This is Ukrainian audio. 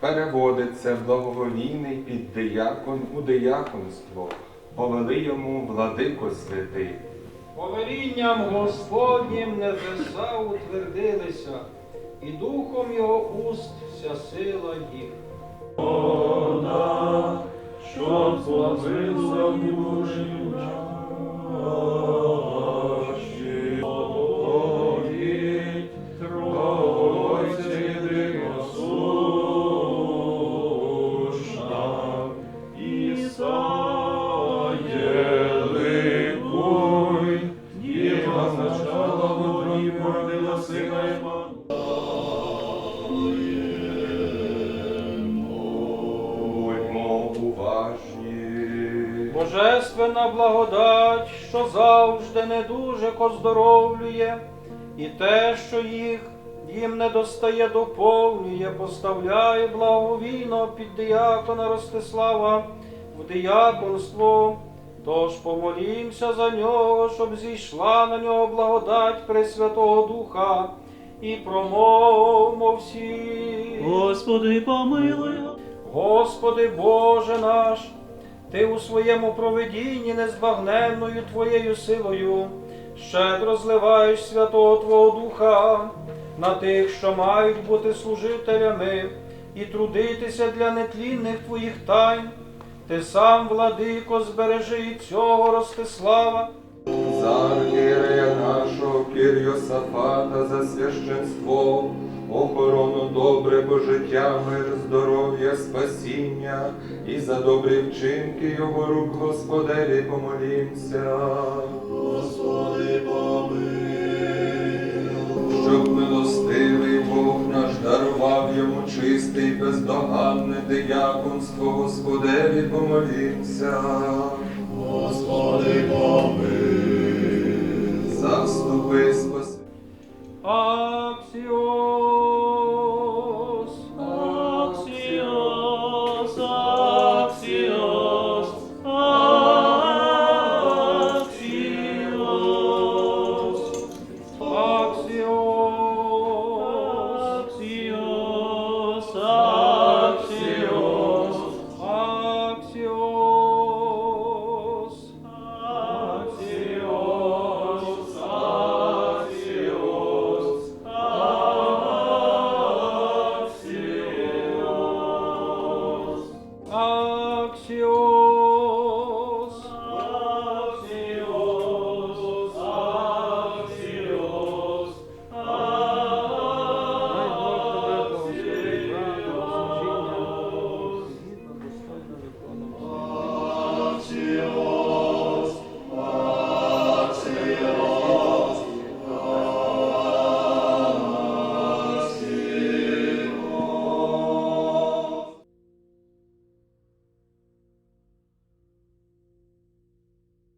переводиться благоволійний під диякон у дияконство, повели йому владико святий. Повелінням Господнім небеса утвердилися, і духом його уст вся сила їх. Щоб зловила душі Божественна благодать, що завжди недуже оздоровлює, і те, що їх їм не достає, доповнює, поставляє благовійно під диякона Ростислава в дияконство. Тож помолімся за нього, щоб зійшла на нього благодать Пресвятого Духа, і промовмо всі. Господи, помилуй. Господи Боже наш, Ти у своєму провидінні незбагненною Твоєю силою щедро зливаєш Святого Твого Духа на тих, що мають бути служителями і трудитися для нетлінних Твоїх тайн. Ти сам, владико, збережи і цього Ростислава, За нашого Кір'йосафата за священство, охорону добре пожиття, мир, здоров'я, спасіння і за добрі вчинки його рук Господеві помолімся. Господи, Щоб милостивий бездоганне дияконство, Господеві помолімся. Господи, помилуй. Заступи спаси. Аксіо.